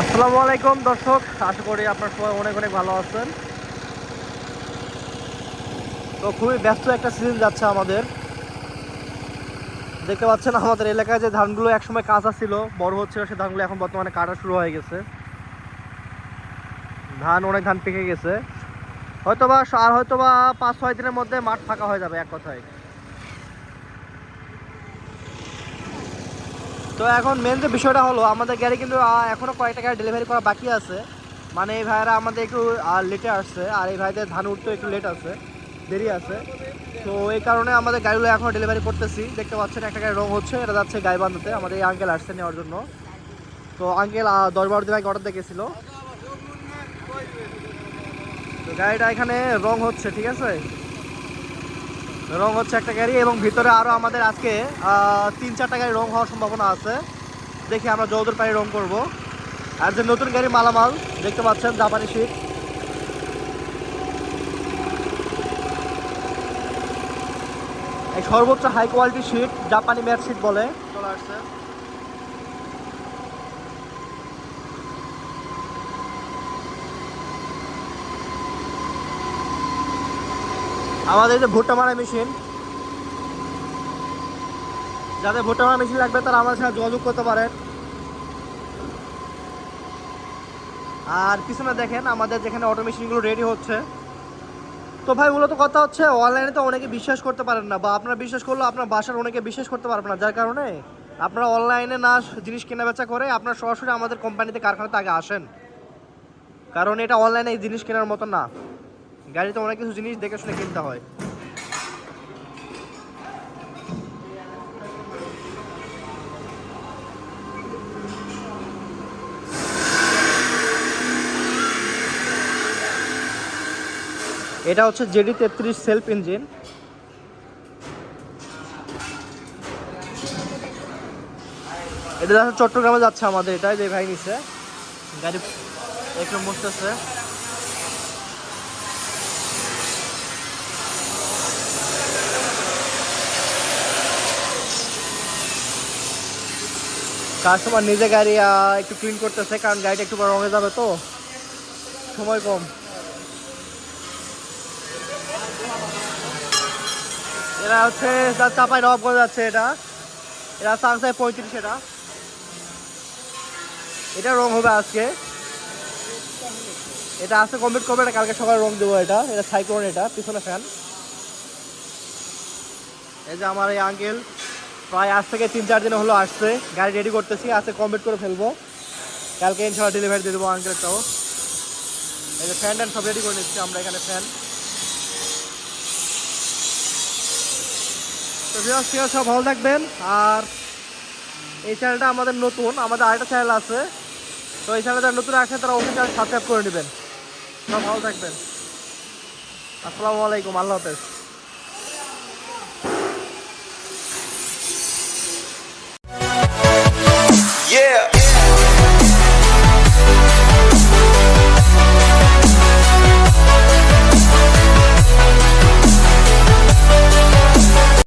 আসসালামু আলাইকুম, দর্শক। আশা করি আপনার সবাই অনেক অনেক ভালো আছেন। তো খুবই ব্যস্ত একটা সিজন যাচ্ছে আমাদের। দেখতে পাচ্ছেন আমাদের এলাকায় যে ধানগুলো একসময় কাঁচা ছিল, বড় হচ্ছিল সে ধানগুলো এখন বর্তমানে কাটা শুরু হয়ে গেছে। ধান, অনেক ধান পেকে গেছে। হয়তোবা আর হয়তোবা পাঁচ ছয় দিনের মধ্যে মাঠ ফাঁকা হয়ে যাবে এক কথায়। তো এখন মেন যে বিষয়টা হলো আমাদের গাড়ি কিন্তু আহ, এখনও কয়েকটা গাড়ি ডেলিভারি করা বাকি আছে। মানে এই ভাইয়েরা আমাদের একটু লেটে আসছে আর এই ভাইদের ধান উঠতে একটু লেট আছে দেরি আছে। তো এই কারণে আমাদের গাড়িগুলো এখনও ডেলিভারি করতেছি। দেখতে পাচ্ছেন একটা গাড়ি রং হচ্ছে এটা যাচ্ছে গাইবান্ধাতে আমাদের এই আঙ্কেল আসছে নেওয়ার জন্য। তো আঙ্কেল দশ বারো দিন আগে অর্ডার দেখেছিল। তো গাড়িটা এখানে রং হচ্ছে ঠিক আছে? রং হচ্ছে একটা গাড়ি এবং ভিতরে আরও আমাদের আজকে তিন চারটা গাড়ি রং হওয়ার সম্ভাবনা আছে। দেখি আমরা যৌদর পায়ে রং করব। আর যে নতুন গাড়ি মালামাল, দেখতে পাচ্ছেন জাপানি শীত। সর্বোচ্চ হাই কোয়ালিটি শীট জাপানি ম্যাট শীট বলে চলে আসছে। আমাদের যে ভুট্টা মারা মেশিন, যাদের ভুট্টা মারা মেশিন লাগবে তারা আমাদের সাথে যোগাযোগ করতে পারেন। আর পিছনে দেখেন, আমাদের যেখানে অটো মেশিনগুলো রেডি হচ্ছে। তো ভাই, মূলত কথা হচ্ছে অনলাইনে তো অনেকে বিশ্বাস করতে পারেন না, বা আপনারা বিশ্বাস করলে আপনার বাসার অনেকে বিশ্বাস করতে পারবেন না, যার কারণে আপনারা অনলাইনে না জিনিস কেনা বেচা করে আপনারা সরাসরি আমাদের কোম্পানিতে কারখানাতে আগে আসেন। কারণ এটা অনলাইনে এই জিনিস কেনার মতো না। গাড়িতে অনেক কিছু জিনিস দেখে শুনে কিনতে হয়। এটা হচ্ছে জেডি তেত্রিশ সেলফ ইঞ্জিন। এটা চট্টগ্রামে যাচ্ছে আমাদের এটা যে ভাই নিছে। গাড়ি একটু মুছতেছে কাস্টমার নিজে গাড়ি একটু ক্লিন করতেছে, কারণ গাড়িটা একটু পর রঙে যাবে তো। সময় কম। এরা হচ্ছে চাপায় রব নবাবগঞ্জ যাচ্ছে এটা। এরা সাংসাই পঁয়ত্রিশ এটা। এটা রং হবে আজকে। এটা আজকে কমপ্লিট করবে, এটা কালকে সকালে রং দেবো এটা। এটা সাইক্লোন এটা, পিছনে ফ্যান এই যে আমার এই আঙ্কেল প্রায় আজ থেকে তিন, চার দিন হলো আসছে। গাড়ি রেডি করতেছি, আজকে কমপ্লিট করে ফেলব। কালকে ইনশাল্লাহ ডেলিভারি দিয়ে দেবো আঙ্কেলটাও এই যে ফ্যান ট্যান সব রেডি করে নিচ্ছি আমরা এখানে ফ্যান তো সব ভালো থাকবেন। আর এই চ্যানেলটা আমাদের নতুন, আমাদের আরেকটা চ্যানেল আছে। তো এই চ্যানেলে যারা নতুন আসে, তারা অবশ্যই চ্যানেল সাবস্ক্রাইব করে নেবেন। সব ভালো থাকবেন। আসসালামু আলাইকুম, আল্লাহ হাফেজ।